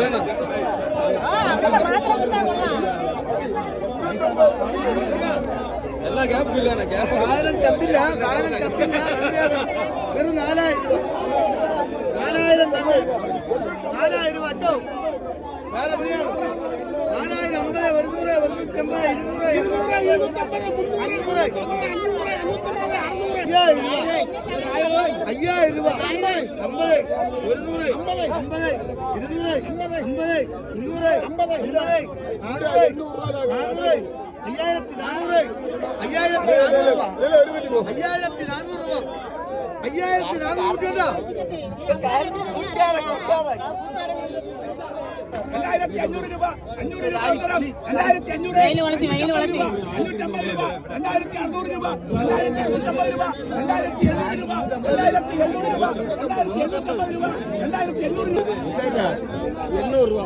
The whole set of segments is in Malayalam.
ஆயிரத்தி എല്ലാ ഗ്യാപ്പ് ഇല്ലാണ് ഗ്യാസ് സാധനം ചത്തില്ല സാധനം ചത്തില്ല. വെറും നാലായിരം രൂപ നാലായിരം തന്നെ. നാലായിരം രൂപ അച്ചോ. വേറെ പിന്നെയാണ് നാലായിരം അമ്പത് ഒരുന്നൂറ് ഒരുന്നൂറ്റമ്പത് ഇരുന്നൂറ് ഇരുന്നൂറ് അഞ്ഞൂറ് അയ്യായിരം രൂപ. അമ്പത് ഒരുന്നൂറ് അമ്പത് ഇരുന്നൂറ് അമ്പത് മുന്നൂറ് അമ്പത് നാനൂറ് നാനൂറ് അയ്യായിരത്തി നാനൂറ് അയ്യായിരത്തി നാനൂറ് രൂപ. അയ്യായിരത്തി നാനൂറ് രൂപ. അയ്യായിരത്തി നാനൂറ് രൂപ അഞ്ഞൂറ് രൂപ രൂപ എണ്ണൂറ് രൂപ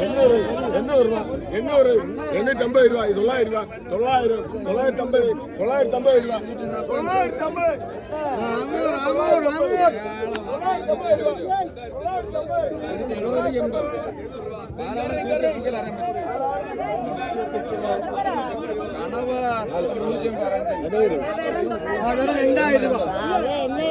എണ്ണൂറ് എണ്ണൂറ് രൂപ എണ്ണൂറ് എണ്ണൂറ്റമ്പത് രൂപ തൊള്ളായിരം രൂപ തൊള്ളായിരം തൊള്ളായിരത്തി അമ്പത് തൊള്ളായിരത്തി അമ്പത് രൂപ. രണ്ടായിരം രൂപ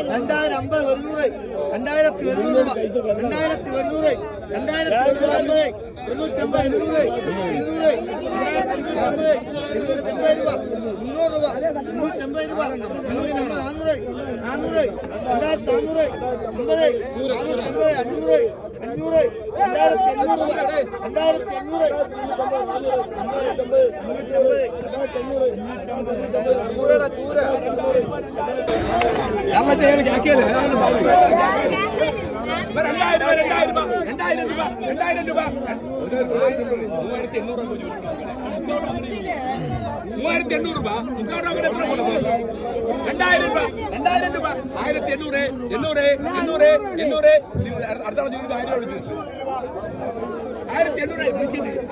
രണ്ടായിരം അമ്പത് ഒരുന്നൂറ് രണ്ടായിരത്തി ഒരുന്നൂറ് രൂപ. രണ്ടായിരത്തി ഒരുന്നൂറ് രണ്ടായിരത്തി ഒരുന്നൂറ് ഇരുന്നൂറ്റമ്പത് ഇരുന്നൂറ് ഇരുന്നൂറ് ഇരുന്നൂറ്റമ്പത് ഇരുന്നൂറ്റമ്പത് രൂപ മുന്നൂറ് രൂപ മുന്നൂറ്റമ്പത് രൂപ മുന്നൂറ്റമ്പത് നാനൂറ് നാനൂറ് രണ്ടായിരത്തി അഞ്ഞൂറ് അമ്പത് നാനൂറ്റമ്പത് അഞ്ഞൂറ് അഞ്ഞൂറ് രണ്ടായിരത്തി അഞ്ഞൂറ് രണ്ടായിരത്തി അഞ്ഞൂറ് അഞ്ഞൂറ്റമ്പത് അഞ്ഞൂറ്റമ്പത് രണ്ടായിരം രൂപ രണ്ടായിരം രൂപ. മൂവായിരത്തി എണ്ണൂറ് രൂപ. ഇങ്ങോട്ട് അങ്ങനെ എത്ര രണ്ടായിരം രൂപ രണ്ടായിരം രൂപ. ആയിരത്തി എണ്ണൂറ് എണ്ണൂറ് എണ്ണൂറ് എണ്ണൂറ്. അടുത്ത ആയിരം വിളിച്ചത് ആയിരത്തി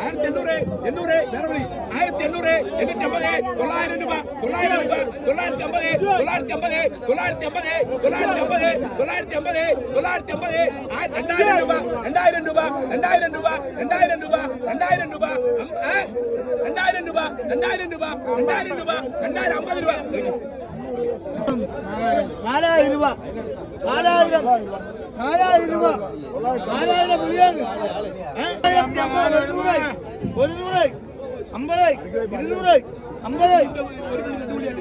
ആയിരത്തി എണ്ണൂറ് എണ്ണൂറ് വേറെ വിളി. ആയിരത്തി എണ്ണൂറ് എണ്ണൂറ്റമ്പത് തൊള്ളായിരം രൂപ. തൊള്ളായിരം രൂപ തൊള്ളായിരത്തി അമ്പത് തൊള്ളായിരത്തി അമ്പത് തൊള്ളായിരത്തി അമ്പത് തൊള്ളായിരത്തി അമ്പത് തൊള്ളായിരത്തി അമ്പത് തൊള്ളായിരത്തി അമ്പത്. രണ്ടായിരം രൂപ രണ്ടായിരം രൂപ രണ്ടായിരം രൂപ രണ്ടായിരം രൂപ രണ്ടായിരം രൂപ. അം- ഏ? രണ്ടായിരം രൂപ രണ്ടായിരം രൂപ രണ്ടായിരം രൂപ രണ്ടായിരം അമ്പത് രൂപ. നാലായിരം രൂപ. നാലായിരം. നാലായിരം രൂപ. നാലായിരം വിളിയാണ് ആയിരത്തി അമ്പത് ഒരു ഒരുന്നൂറ് അമ്പത് ഇരുന്നൂറ് അമ്പത്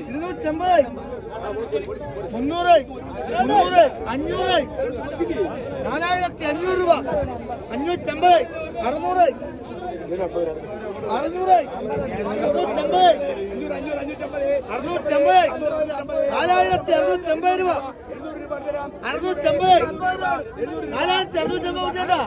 ഇരുന്നൂറ്റമ്പത് മുന്നൂറ് മുന്നൂറ്. അഞ്ഞൂറ്. നാലായിരത്തി അഞ്ഞൂറ് രൂപ. അഞ്ഞൂറ്റമ്പത്. അറുന്നൂറ്. അറുന്നൂറ്. അറുന്നൂറ്റമ്പത്. അറുന്നൂറ്റമ്പത്. നാലായിരത്തി അറുന്നൂറ്റമ്പത് രൂപ. അറുന്നൂറ്റമ്പത്. നാലായിരത്തി അറുന്നൂറ്റമ്പത് ചേട്ടാ